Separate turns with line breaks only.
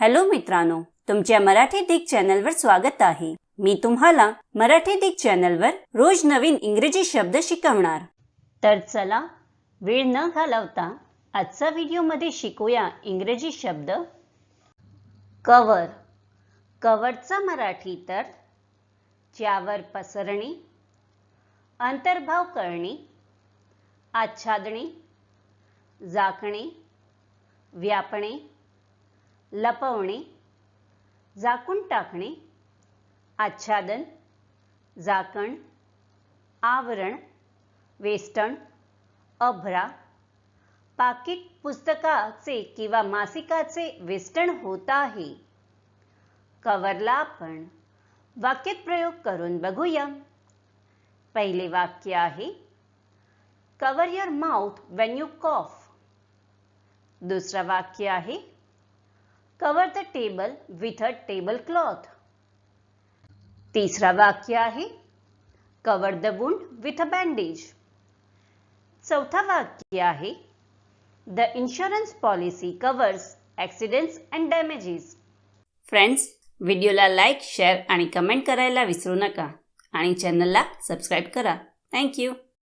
Hello मित्रांनो तुमच्या मराठी दिग चॅनलवर स्वागत आहे. मी तुम्हाला मराठी दिग चॅनलवर रोज नवीन इंग्रजी शब्द शिकवणार. तर चला वेळ न घालवता आजचा व्हिडिओमध्ये शिकूया इंग्रजी शब्द. कवर कवरचा मराठी तर ज्यावर पसरणे अंतर्भाव करणे आच्छादणे झाकणे व्यापणे लपवणे झाकून टाकणे आच्छादन झाकण आवरण वेस्टर्न अभ्रा पाकिट पुस्तकाचे किंवा मासिकाचे वेस्टर्न होत आहे. कवरला आपण वाक्यात प्रयोग करून बघूया. पहिले वाक्य आहे cover your mouth when you cough दुसरं वाक्य आहे cover the table with a tablecloth तिसरा वाक्य आहे cover the wound with a bandage चौथा वाक्य आहे the insurance policy covers accidents and damages friends व्हिडिओला लाईक शेअर आणि कमेंट करायला विसरू नका. आणि चॅनलला सबस्क्राईब करा. थँक्यू